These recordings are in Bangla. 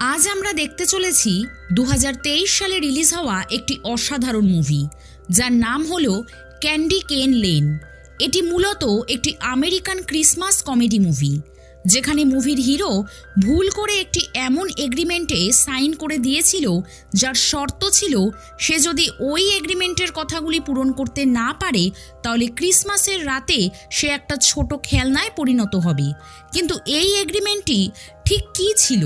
আজ আমরা দেখতে চলেছি দু হাজার তেইশ সালে রিলিজ হওয়া একটি অসাধারণ মুভি, যার নাম হল ক্যান্ডি কেন লেন। এটি মূলত একটি আমেরিকান ক্রিসমাস কমেডি মুভি। যেখানে মুভির হিরো ভুল করে একটি এমন এগ্রিমেন্টে সাইন করে দিয়েছিল, যার শর্ত ছিল সে যদি ওই এগ্রিমেন্টের কথাগুলি পূরণ করতে না পারে, তাহলে ক্রিসমাসের রাতে সে একটা ছোট খেলনায় পরিণত হবে। কিন্তু এই এগ্রিমেন্টটি ঠিক কী ছিল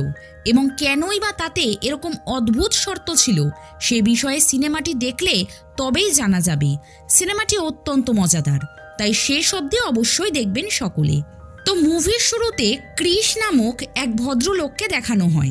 এবং কেনই বা তাতে এরকম অদ্ভুত শর্ত ছিল, সে বিষয়ে সিনেমাটি দেখলে তবেই জানা যাবে। সিনেমাটি অত্যন্ত মজাদার, তাই শেষ অবধি অবশ্যই দেখবেন সকলে। তো মুভির শুরুতে ক্রিস নামক এক ভদ্রলোককে দেখানো হয়।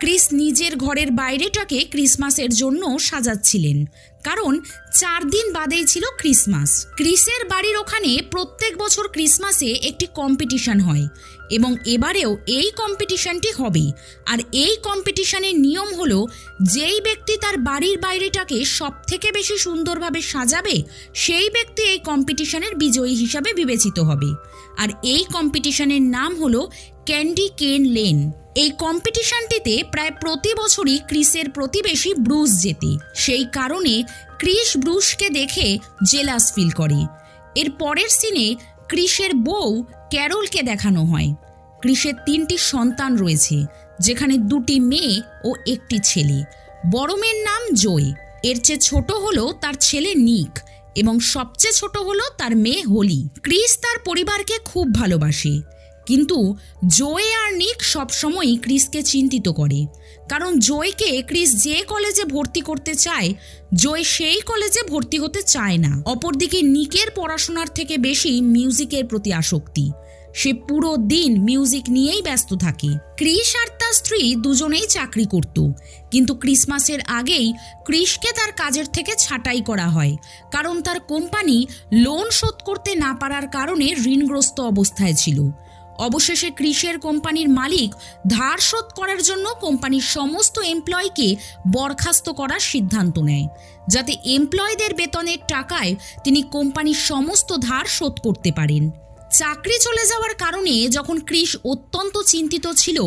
ক্রিস নিজের ঘরের বাইরেটাকে ক্রিসমাসের জন্য সাজাচ্ছিলেন। কারণ চার দিন বাদেই ছিল ক্রিসমাস। ক্রিসের বাড়ির ওখানে প্রত্যেক বছর ক্রিসমাসে একটি কম্পিটিশন হয় এবং এবারেও এই কম্পিটিশনটি হবে আর এই কম্পিটিশনের নিয়ম হলো, যেই ব্যক্তি তার বাড়ির বাইরেটাকে সব থেকে বেশি সুন্দরভাবে সাজাবে, সেই ব্যক্তি এই কম্পিটিশনের বিজয়ী হিসাবে বিবেচিত হবে। আর এই কম্পিটিশনের নাম হলো ক্যান্ডি কেন লেন এই কম্পিটিশনটিতে প্রায় প্রতি বছরই ক্রিসের প্রতিবেশী ব্রুস জেতে। সেই কারণে ক্রিস ব্রুসকে দেখে জেলাস ফিল করে। এর পরের সিনে ক্রিসের বউ ক্যারলকে দেখানো হয়। ক্রিসের তিনটি সন্তান রয়েছে, যেখানে দুটি মেয়ে ও একটি ছেলে। বড় মেয়ের নাম জয় এর চেয়ে ছোট হলো তার ছেলে নিক। এবং সবচেয়ে ছোট হলো তার মেয়ে হোলি। ক্রিস তার পরিবারকে খুব ভালোবাসে। কিন্তু জোয়ে আর নিক সবসময়ই ক্রিসকে চিন্তিত করে। কারণ জয়কে ক্রিস যে কলেজে ভর্তি করতে চায়, জয় সেই কলেজে ভর্তি হতে চায় না। অপরদিকে নিকের পড়াশোনার থেকে বেশি মিউজিকের প্রতি আসক্তি। সে পুরো দিন মিউজিক নিয়েই ব্যস্ত থাকে। ক্রিস আর তার স্ত্রী দুজনেই চাকরি করত। কিন্তু ক্রিসমাসের আগেই ক্রিসকে তার কাজের থেকে ছাঁটাই করা হয়। কারণ তার কোম্পানি লোন শোধ করতে না পারার কারণে ঋণগ্রস্ত অবস্থায় ছিল। অবশেষে ক্রিসের কোম্পানির মালিক ধার শোধ করার জন্য কোম্পানির সমস্ত এমপ্লয়কে বরখাস্ত করার সিদ্ধান্ত নেয়। যাতে এমপ্লয়ীদের বেতনের টাকায় তিনি কোম্পানির সমস্ত ধার শোধ করতে পারেন। চাকরি চলে যাওয়ার কারণে যখন ক্রিস অত্যন্ত চিন্তিত ছিল,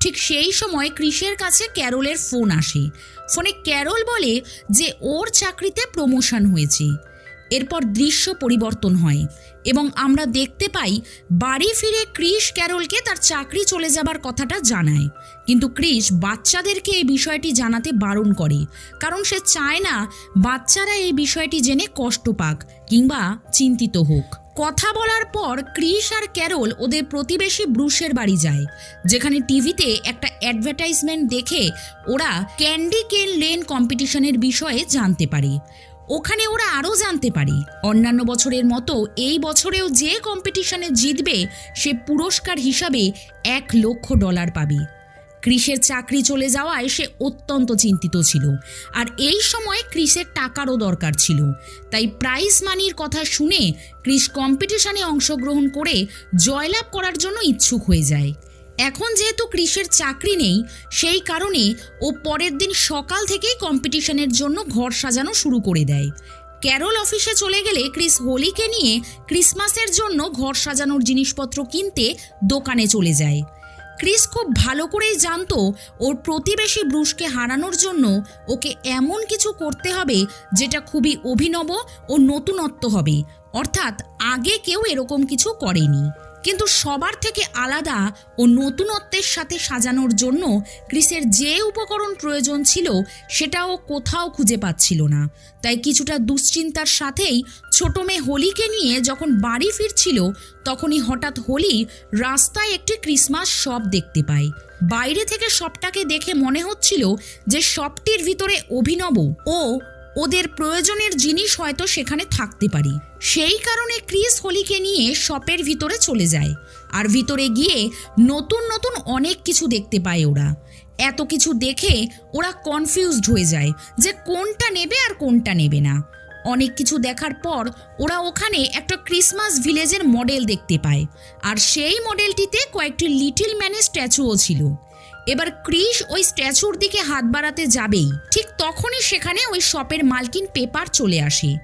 ঠিক সেই সময় ক্রিসের কাছে ক্যারলের ফোন আসে। ফোনে ক্যারল বলে যে ওর চাকরিতে প্রমোশন হয়েছে। এরপর দৃশ্য পরিবর্তন হয় এবং আমরা দেখতে পাই, বাড়ি ফিরে ক্রিস ক্যারলকে তার চাকরি চলে যাবার কথাটা জানায়। কিন্তু ক্রিস বাচ্চাদেরকে এই বিষয়টি জানাতে বারণ করে, কারণ সে চায় না বাচ্চারা এই বিষয়টি জেনে কষ্ট পাক কিংবা চিন্তিত হোক। কথা বলার পর ক্রিস আর ক্যারল ওদের প্রতিবেশী ব্রুশের বাড়ি যায়। যেখানে টিভিতে একটা অ্যাডভার্টাইজমেন্ট দেখে ওরা ক্যান্ডি কেন লেন কম্পিটিশনের বিষয়ে জানতে পারে। ওখানে ওরা আরও জানতে পারে, অন্যান্য বছরের মতো এই বছরেও যে কম্পিটিশনে জিতবে সে পুরস্কার হিসাবে এক লক্ষ ডলার পাবে। ক্রিসের চাকরি চলে যাওয়ায় সে অত্যন্ত চিন্তিত ছিল। আর এই সময় ক্রিসের টাকারও দরকার ছিল। তাই প্রাইজ মানির কথা শুনে ক্রিস কম্পিটিশনে অংশগ্রহণ করে জয়লাভ করার জন্য ইচ্ছুক হয়ে যায়। এখন যেহেতু ক্রিসের চাকরি নেই, সেই কারণে ও পরের দিন সকাল থেকেই কম্পিটিশনের জন্য ঘর সাজানো শুরু করে দেয়। ক্যারল অফিসে চলে গেলে ক্রিস হোলিকে নিয়ে ক্রিসমাসের জন্য ঘর সাজানোর জিনিসপত্র কিনতে দোকানে চলে যায়। ক্রিস খুব ভালো করেই জানতো ওর প্রতিবেশী ব্রুশকে হারানোর জন্য ওকে এমন কিছু করতে হবে যেটা খুবই অভিনব ও নতুনত্ব হবে। অর্থাৎ আগে কেউ এরকম কিছু করেনি। কিন্তু সবার থেকে আলাদা ও নতুনত্বের সাথে সাজানোর জন্য ক্রিসের যে উপকরণ প্রয়োজন ছিল সেটাও কোথাও খুঁজে পাচ্ছিল না। তাই কিছুটা দুশ্চিন্তার সাথেই ছোট মেয়ে হোলিকে নিয়ে যখন বাড়ি ফিরছিল, তখনই হঠাৎ হোলি রাস্তায় একটি ক্রিসমাস শপ দেখতে পায়। বাইরে থেকে শপটাকে দেখে মনে হচ্ছিল যে শপটির ভিতরে অভিনব ও ওদের প্রয়োজনের জিনিস হয়তো সেখানে থাকতে পারে। সেই কারণে ক্রিস হোলিকে নিয়ে শপের ভিতরে চলে যায়। আর ভিতরে গিয়ে নতুন নতুন অনেক কিছু দেখতে পায় ওরা। এত কিছু দেখে ওরা কনফিউজড হয়ে যায় যে কোনটা নেবে আর কোনটা নেবে না। অনেক কিছু দেখার পর ওরা ওখানে একটা ক্রিসমাস ভিলেজের মডেল দেখতে পায়। আর সেই মডেলটিতে কয়েকটি লিটিল ম্যানের স্ট্যাচুও ছিল। এবার ক্রিস ওই স্ট্যাচুর দিকে হাত বাড়াতে যাবেই। ঠিক তখনই সেখানে ওই শপের মালকিন পেপার চলে আসে।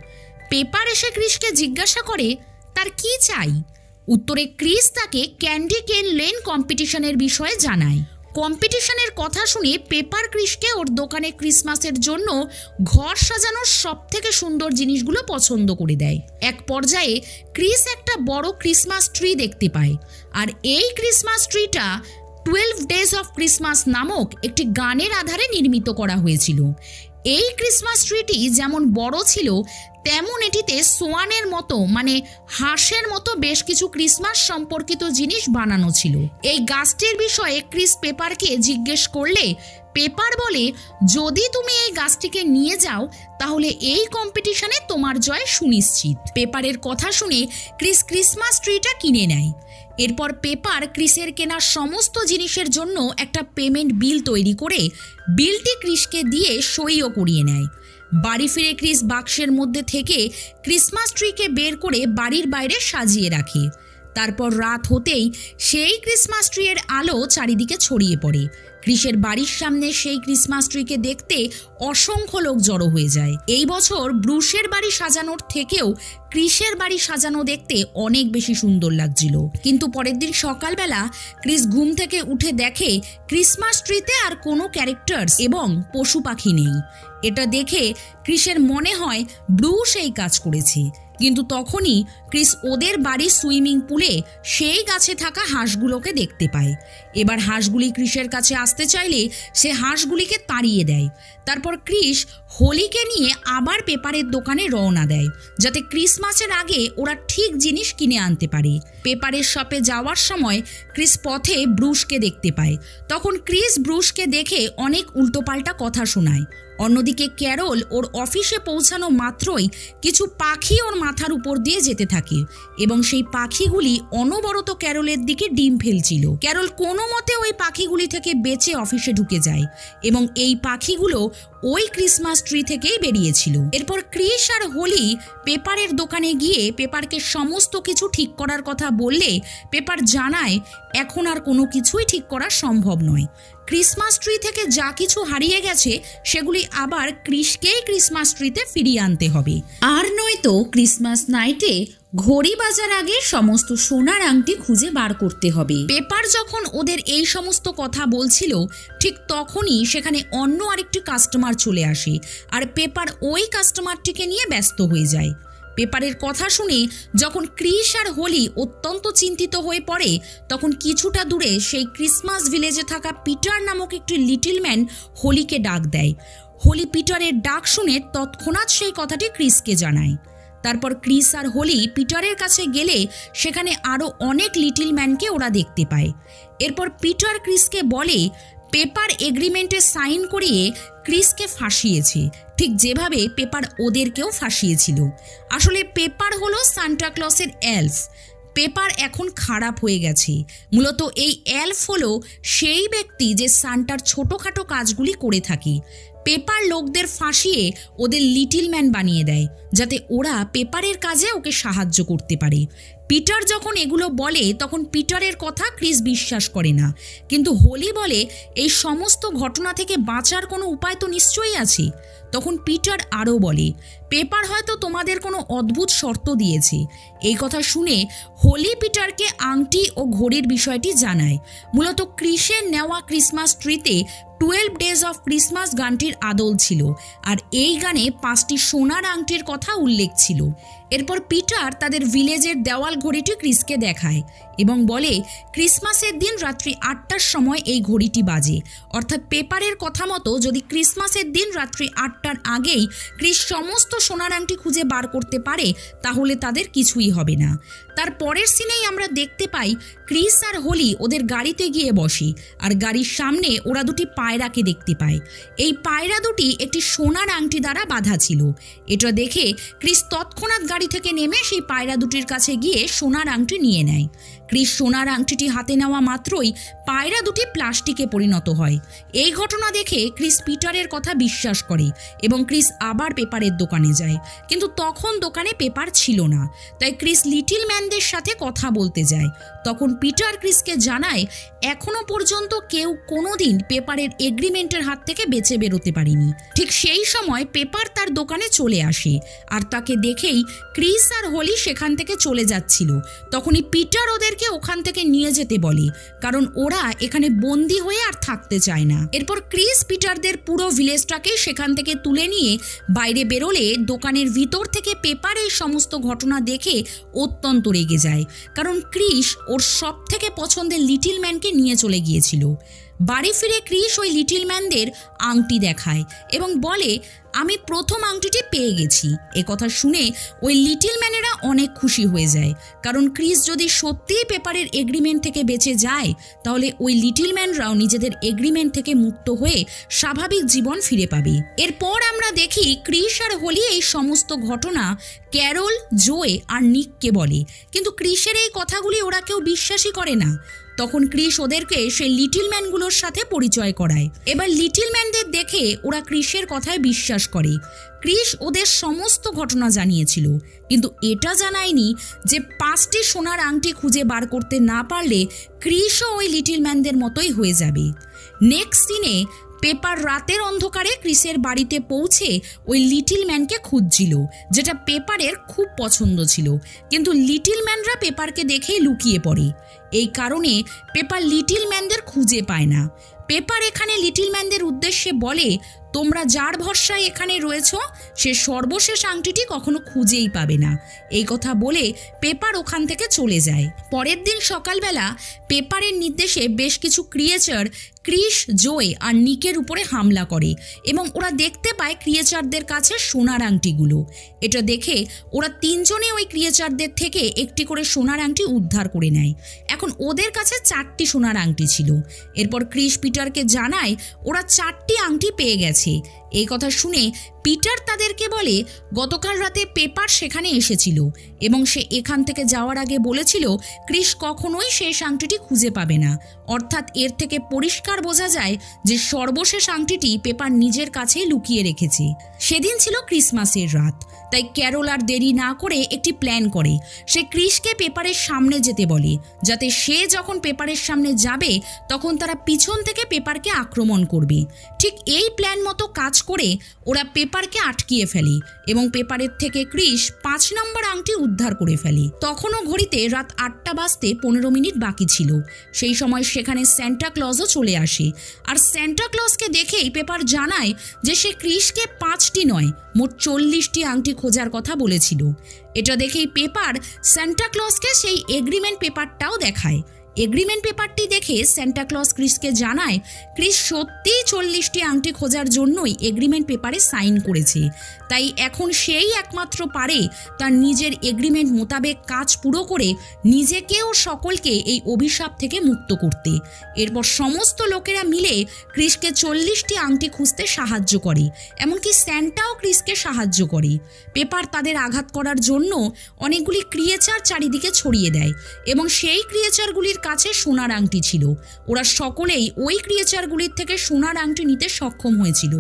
পেপার এসে ক্রিসকে জিজ্ঞাসা করে, তার কি চাই? উত্তরে ক্রিস তাকে ক্যান্ডি কেন লেন কম্পিটিশনের বিষয়ে জানায়। কম্পিটিশনের কথা শুনে পেপার ক্রিসকে ওর দোকানে ক্রিসমাসের জন্য ঘর সাজানোর সব থেকে সুন্দর জিনিসগুলো পছন্দ করে দেয়। এক পর্যায়ে ক্রিস একটা বড় ক্রিসমাস ট্রি দেখতে পায়। আর এই ক্রিসমাস ট্রিটা টুয়েলভ ডেজ অফ ক্রিসমাস নামক একটি গানের আধারে নির্মিত করা হয়েছিল। এই ক্রিসমাস ট্রিটি যেমন বড় ছিল, তেমন এটিতে সোয়ানের মতো মানে হাঁসের মতো বেশ কিছু ক্রিসমাস সম্পর্কিত জিনিস বানানো ছিল। এই গাছটির বিষয়ে ক্রিস পেপারকে জিজ্ঞেস করলে পেপার বলে, যদি তুমি এই গাছটিকে নিয়ে যাও, তাহলে এই কম্পিটিশনে তোমার জয় সুনিশ্চিত। পেপারের কথা শুনে ক্রিস ক্রিসমাস ট্রিটা কিনে নেয়। এরপর পেপার ক্রিসের কেনা সমস্ত জিনিসের জন্য একটা পেমেন্ট বিল তৈরি করে বিলটি ক্রিসকে দিয়ে সইও করিয়ে নেয়। বাড়ি ফিরে ক্রিস বাক্সের মধ্যে থেকে ক্রিসমাস ট্রিকে বের করে বাড়ির বাইরে সাজিয়ে রাখে। তারপর রাত হতেই সেই ক্রিসমাস ট্রিয়ের আলো চারিদিকে ছড়িয়ে পড়ে। ক্রিসের বাড়ির সামনে সেই ক্রিসমাস ট্রিকে দেখতে অসংখ্য লোক জড়ো হয়ে যায়। এই বছর ব্রুশের বাড়ি সাজানোর থেকেও ক্রিসের বাড়ি সাজানো দেখতে অনেক বেশি সুন্দর লাগছিল। কিন্তু পরের দিন সকালবেলা ক্রিস ঘুম থেকে উঠে দেখে ক্রিসমাস ট্রিতে আর কোনো ক্যারেক্টার্স এবং পশু পাখি নেই। এটা দেখে ক্রিসের মনে হয় ব্রুশ এই কাজ করেছে। কিন্তু তখনই ক্রিস ওদের বাড়ির সুইমিং পুলে সেই গাছে থাকা হাঁসগুলোকে দেখতে পায়। এবার হাঁসগুলি ক্রিসের কাছে আসতে চাইলে সে হাঁসগুলিকে তাড়িয়ে দেয়। তারপর ক্রিস হোলিকে নিয়ে আবার পেপারের দোকানে রওনা দেয়, যাতে ক্রিসমাসের আগে ওরা ঠিক জিনিস কিনে আনতে পারে। পেপারের শপে যাওয়ার সময় ক্রিস পথে ব্রুশকে দেখতে পায়। তখন ক্রিস ব্রুশকে দেখে অনেক উল্টোপাল্টা কথা শোনায়। অন্যদিকে ক্যারল ওর অফিসে পৌঁছানো মাত্রই কিছু পাখি ওর মাথার উপর দিয়ে যেতে থাকে এবং সেই পাখিগুলি অনবরত ক্যারলের দিকে ডিম ফেলছিল। ক্যারল কোনো মতে ওই পাখিগুলি থেকে বেঁচে অফিসে ঢুকে যায় এবং এই পাখিগুলো ওই ক্রিসমাস ট্রি থেকেই বেরিয়েছিল। এরপর ক্রিস আর হোলি পেপারের দোকানে গিয়ে পেপারকে সমস্ত কিছু ঠিক করার কথা বললে পেপার জানায়, এখন আর কোনো কিছুই ঠিক করা সম্ভব নয়। ক্রিসমাস ট্রি থেকে যা কিছু হারিয়ে গেছে, সেগুলি আবার ক্রিসকেই ক্রিসমাস ট্রিতে ফিরিয়ে আনতে হবে। আর নয়তো ক্রিসমাস নাইটে ঘড়ি বাজার আগে সমস্ত সোনার আংটি খুঁজে বার করতে হবে। পেপার যখন ওদের এই সমস্ত কথা বলছিল, ঠিক তখনই সেখানে অন্য আরেকটি কাস্টমার চলে আসে, আর পেপার ওই কাস্টমারটিকে নিয়ে ব্যস্ত হয়ে যায়। পেপারের কথা শুনে যখন ক্রিস আর হোলি অত্যন্ত চিন্তিত হয়ে পড়ে, তখন কিছুটা দূরে সেই ক্রিসমাস ভিলেজে থাকা পিটার নামক একটি লিটিল ম্যান হোলিকে ডাক দেয়। হোলি পিটারের ডাক শুনে তৎক্ষণাৎ সেই কথাটি ক্রিসকে জানায়। তারপর ক্রিস আর হোলি পিটারের কাছে গেলে সেখানে আরও অনেক লিটিল ম্যানকে ওরা দেখতে পায়। এরপর পিটার ক্রিসকে বলে, পেপার এগ্রিমেন্টে সাইন করিয়ে ক্রিসকে ফাঁসিয়েছে। ঠিক যেভাবে পেপার ওদেরকেও ফাঁসিয়েছিল। আসলে পেপার হলো সান্টাক্লসের এলফ। পেপার এখন খারাপ হয়ে গেছে। মূলত এই এলফ হলো সেই ব্যক্তি যে সান্টার ছোটোখাটো কাজগুলি করে থাকে। পেপার লোকদের ফাঁসিয়ে ওদের লিটিল ম্যান বানিয়ে দেয়, যাতে ওরা পেপারের কাজে ওকে সাহায্য করতে পারে। পিটার যখন এগুলো বলে, তখন পিটারের কথা ক্রিস বিশ্বাস করে না। কিন্তু হোলি বলে, এই সমস্ত ঘটনা থেকে বাঁচার কোনো উপায় তো নিশ্চয়ই আছে। তখন পিটার আরও বলে, পেপার হয়তো তোমাদের কোনো অদ্ভুত শর্ত দিয়েছে। এই কথা শুনে হোলি পিটারকে আংটি ও ঘড়ির বিষয়টি জানায়। মূলত ক্রিসের নেওয়া ক্রিসমাস ট্রিতে টুয়েলভ ডেজ অফ ক্রিসমাস গানটির আদল ছিল, আর এই গানে পাঁচটি সোনার আংটির কথা উল্লেখ ছিল। এরপর পিটার তাদের ভিলেজের দেওয়াল ঘড়িটি ক্রিসকে দেখায় এবং বলে, ক্রিসমাসের দিন রাত্রি আটটার সময় এই ঘড়িটি বাজে। অর্থাৎ পেপারের কথা মতো যদি ক্রিসমাসের দিন রাত্রি আটটার আগেই ক্রিস সমস্ত সোনার আংটি খুঁজে বার করতে পারে, তাহলে তাদের কিছুই হবে না। তার পরের সিনেই আমরা দেখতে পাই ক্রিস আর হোলি ওদের গাড়িতে গিয়ে বসে, আর গাড়ির সামনে ওরা দুটি পায়রাকে দেখতে পায়। এই পায়রা দুটি একটি সোনার আংটি দ্বারা বাধা ছিল। এটা দেখে ক্রিস তৎক্ষণাৎ গাড়ি থেকে নেমে সেই পায়রা দুটির কাছে গিয়ে সোনার আংটি নিয়ে নেয়। ক্রিস সোনার আংটিটি হাতে নেওয়া মাত্রই পায়রা দুটি প্লাস্টিকে পরিণত হয়। এই ঘটনা দেখে ক্রিস পিটারের কথা বিশ্বাস করে এবং ক্রিস আবার পেপারের দোকানে যায়। কিন্তু তখন দোকানে পেপার ছিল না। তাই ক্রিস লিটিল ম্যানদের সাথে কথা বলতে যায়। তখন পিটার ক্রিসকে জানায়, এখনও পর্যন্ত কেউ কোনোদিন পেপারের এগ্রিমেন্টের হাত থেকে বেঁচে বেরোতে পারেনি। ঠিক সেই সময় পেপার তার দোকানে চলে আসে আর তাকে দেখেই ক্রিস আর হোলি সেখান থেকে চলে যাচ্ছিল। তখনই পিটার ওদের তাদেরকে ওখান থেকে নিয়ে যেতে বলে, কারণ ওরা এখানে বন্দি হয়ে আর থাকতে চায় না। এরপর ক্রিস পিটারদের পুরো ভিলেজটাকে সেখান থেকে তুলে নিয়ে বাইরে বেরোলে দোকানের ভিতর থেকে পেপারে সমস্ত ঘটনা দেখে অত্যন্ত রেগে যায়, কারণ ক্রিস ওর সব থেকে পছন্দের লিটিল ম্যানকে নিয়ে চলে গিয়েছিল। বাড়ি ফিরে ক্রিস ওই লিটিল ম্যানদের আংটি দেখায় এবং বলে, আমি প্রথম আংটিটি পেয়ে গেছি। এ কথা শুনে ওই লিটিল ম্যানেরা অনেক খুশি হয়ে যায়। কারণ ক্রিস যদি সত্যিই পেপারের এগ্রিমেন্ট থেকে বেঁচে যায়, তাহলে ওই লিটিল ম্যানরাও নিজেদের এগ্রিমেন্ট থেকে মুক্ত হয়ে স্বাভাবিক জীবন ফিরে পাবে। এরপর আমরা দেখি ক্রিস আর হোলি এই সমস্ত ঘটনা ক্যারল, জোয়ে আর নিককে বলে। কিন্তু ক্রিসের এই কথাগুলি ওরা কেউ বিশ্বাসই করে না। তখন ক্রিস ওদেরকে সেই লিটিল ম্যানগুলোর সাথে পরিচয় করায়। এবার লিটিল ম্যানদের দেখে ওরা ক্রিসের কথায় বিশ্বাস করে। ক্রিস ওদের সমস্ত ঘটনা জানিয়েছিল। কিন্তু এটা জানায়নি যে পাঁচটি সোনার আংটি খুঁজে বার করতে না পারলে ক্রিসও ওই লিটিল ম্যানদের মতোই হয়ে যাবে। নেক্সট দিনে পেপার রাতের অন্ধকারে ক্রিসের বাড়িতে পৌঁছে ওই লিটিল ম্যানকে খুঁজছিল, যেটা পেপারের খুব পছন্দ ছিল। কিন্তু লিটিল ম্যানরা পেপারকে দেখেই লুকিয়ে পড়ে। এই কারণে পেপার লিটিল ম্যানদের খুঁজে পায় না। পেপার এখানে লিটিল ম্যানদের উদ্দেশ্যে বলে, তোমরা যার ভরসায় এখানে রয়েছ, সে সর্বশেষ আংটিটি কখনো খুঁজেই পাবে না। এই কথা বলে পেপার ওখান থেকে চলে যায়। পরের দিন সকালবেলা পেপারের নির্দেশে বেশ কিছু ক্রিয়েচার ক্রিস জোয়ে আর নিকের উপরে হামলা করে এবং ওরা দেখতে পায় ক্রিয়েচারদের কাছে সোনার আংটিগুলো। এটা দেখে ওরা তিনজনে ওই ক্রিয়েচারদের থেকে একটি করে সোনার আংটি উদ্ধার করে নেয়। এখন ওদের কাছে চারটি সোনার আংটি ছিল। এরপর ক্রিস পিটারকে জানায়, ওরা চারটি আংটি পেয়ে গেছে। এই কথা শুনে পিটার তাদেরকে বলে, গতকাল রাতে পেপার সেখানে এসেছিল এবং সে এখান থেকে যাওয়ার আগে বলেছিল, ক্রিস কখনোই সেই আংটিটি খুঁজে পাবে না। অর্থাৎ এর থেকে পরিষ্কার বোঝা যায় যে সর্বশেষ আংটিটি পেপার নিজের কাছে লুকিয়ে রেখেছে। সেদিন ছিল ক্রিসমাসের রাত। তাই ক্যারল আর দেরি না করে একটি প্ল্যান করে। সে ক্রিসকে পেপারের সামনে যেতে বলে, যাতে সে যখন পেপারের সামনে যাবে, তখন তারা পিছন থেকে পেপারকে আক্রমণ করবে। ঠিক এই প্ল্যান মতো কাজ করে ওরা পেপারকে আটকিয়ে ফেলে এবং পেপারের থেকে ক্রিস পাঁচ নম্বর আংটি উদ্ধার করে ফেলে। তখনও ঘড়িতে রাত আটটা বাজতে পনেরো মিনিট বাকি ছিল। সেই সময় সেখানে স্যান্টা ক্লজও চলে আসে। আর স্যান্টা ক্লজকে দেখেই পেপার জানায় যে সে ক্রিসকে পাঁচটি নয়, মোট চল্লিশটি আংটি খোঁজার কথা বলেছিল। এটা দেখেই পেপার সান্টাক্লসকে সেই এগ্রিমেন্ট পেপারটাও দেখায়। এগ্রিমেন্ট পেপারটি দেখে স্যান্টা ক্লজ ক্রিসকে জানায়, ক্রিস সত্যিই চল্লিশটি আংটি খোঁজার জন্যই এগ্রিমেন্ট পেপারে সাইন করেছে। তাই এখন সেই একমাত্র পারে তার নিজের এগ্রিমেন্ট মোতাবেক কাজ পুরো করে নিজেকে ও সকলকে এই অভিশাপ থেকে মুক্ত করতে। এরপর সমস্ত লোকেরা মিলে ক্রিসকে চল্লিশটি আংটি খুঁজতে সাহায্য করে, এমনকি স্যান্টাও ক্রিসকে সাহায্য করে। পেপার তাদের আঘাত করার জন্য অনেকগুলি ক্রিয়েচার চারিদিকে ছড়িয়ে দেয় এবং সেই ক্রিয়েচারগুলির কাছে সোনার আংটি ছিল। ওরা সকলেই ওই ক্রিয়েচারগুলির থেকে সোনার আংটি নিতে সক্ষম হয়েছিল।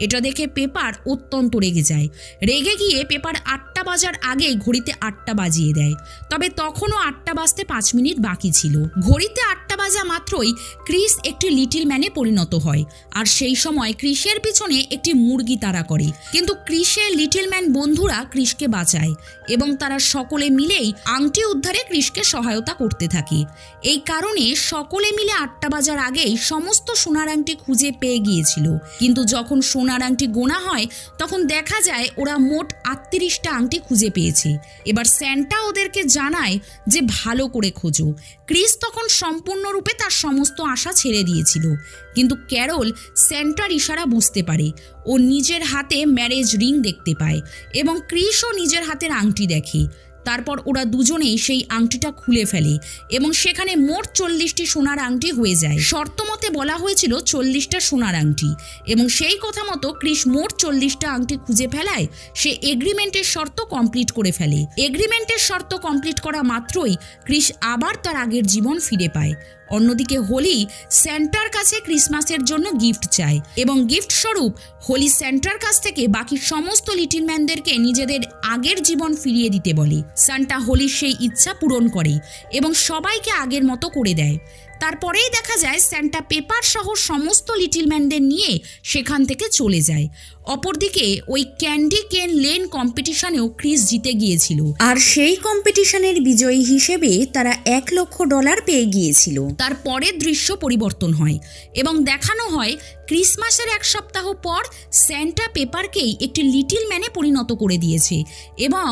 এটা দেখে পেপার অত্যন্ত রেগে যায়। রেগে গিয়ে পেপার আটটা বাজার আগেই ঘড়িতে আটটা বাজিয়ে দেয়। তবে তখনও আটটা বাজতে পাঁচ মিনিট বাকি ছিল। ঘড়িতে আটটা বাজা মাত্রই ক্রিস একটি লিটিল ম্যানে পরিণত হয়। আর সেই সময় ক্রিসের পিছনে একটি মুরগি তারা করে। কিন্তু ক্রিসের লিটিল ম্যান বন্ধুরা ক্রিসকে বাঁচায় এবং তারা সকলে মিলেই আংটি উদ্ধারে ক্রিসকে সহায়তা করতে থাকে। এই কারণে সকলে মিলে আটটা বাজার আগেই সমস্ত সোনার আংটি খুঁজে পেয়ে গিয়েছিল। কিন্তু যখন সোনার আংটি গোনা হয়, তখন দেখা যায় ওরা মোট আটত্রিশটা আংটি খুঁজে পেয়েছে। এবার স্যান্টা ওদেরকে জানায় যে ভালো করে খোঁজো। ক্রিস তখন সম্পূর্ণরূপে তার সমস্ত আশা ছেড়ে দিয়েছিল। কিন্তু ক্যারল স্যান্টার ইশারা বুঝতে পারে। ও নিজের হাতে ম্যারেজ রিং দেখতে পায় এবং ক্রিসও নিজের হাতের আংটি দেখে। তারপর ওরা দুজনেই সেই আংটিটা খুলে ফেলে এবং সেখানে মোট চল্লিশটি সোনার আংটি হয়ে যায়। শর্ত মতে বলা হয়েছিল চল্লিশটা সোনার আংটি এবং সেই কথা মতো ক্রিস মোট চল্লিশটা আংটি খুঁজে ফেলায়, সে এগ্রিমেন্টের শর্ত কমপ্লিট করে ফেলে। এগ্রিমেন্টের শর্ত কমপ্লিট করা মাত্রই ক্রিস আবার তার আগের জীবন ফিরে পায়। অন্যদিকে হোলি স্যান্টার কাছে ক্রিসমাসের জন্য গিফট চায় এবং গিফট স্বরূপ হোলি স্যান্টার কাছ থেকে বাকি সমস্ত লিটিল ম্যানদেরকে নিজেদের আগের জীবন ফিরিয়ে দিতে বলে। সান্টা হোলির সেই ইচ্ছা পূরণ করে এবং সবাইকে আগের মতো করে দেয়। তারপরেই দেখা যায় স্যান্টা পেপার সহ সমস্ত লিটিল ম্যানদের নিয়ে সেখান থেকে চলে যায়। অপরদিকে ওই ক্যান্ডি কেন লেন কম্পিটিশনেও ক্রিস জিতে গিয়েছিল। আর সেই কম্পিটিশনের বিজয়ী হিসেবে তারা এক লক্ষ ডলার পেয়ে গিয়েছিল। তার পরের দৃশ্য পরিবর্তন হয় এবং দেখানো হয় ক্রিসমাসের এক সপ্তাহ পর স্যান্টা পেপারকেই একটি লিটিল ম্যানে পরিণত করে দিয়েছে এবং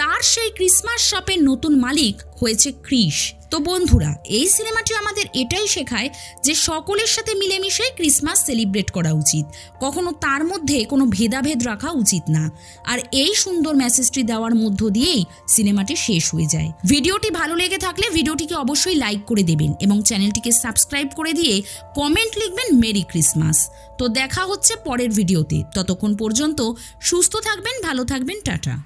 তার সেই ক্রিসমাস শপের নতুন মালিক হয়েছে ক্রিস। তো বন্ধুরা, এই সিনেমাটি আমাদের এটাই শেখায় যে সকলের সাথে মিলেমিশে ক্রিসমাস সেলিব্রেট করা উচিত। কখনো তার মধ্যে কোনো ভেদাভেদ রাখা উচিত না। আর এই সুন্দর মেসেজটি দেওয়ার মধ্য দিয়েই সিনেমাটি শেষ হয়ে যায়। ভিডিওটি ভালো লেগে থাকলে ভিডিওটিকে অবশ্যই লাইক করে দেবেন এবং চ্যানেলটিকে সাবস্ক্রাইব করে দিয়ে কমেন্ট লিখবেন মেরি ক্রিসমাস। তো দেখা হচ্ছে পরের ভিডিওতে। ততক্ষণ পর্যন্ত সুস্থ থাকবেন ভালো থাকবেন টাটা।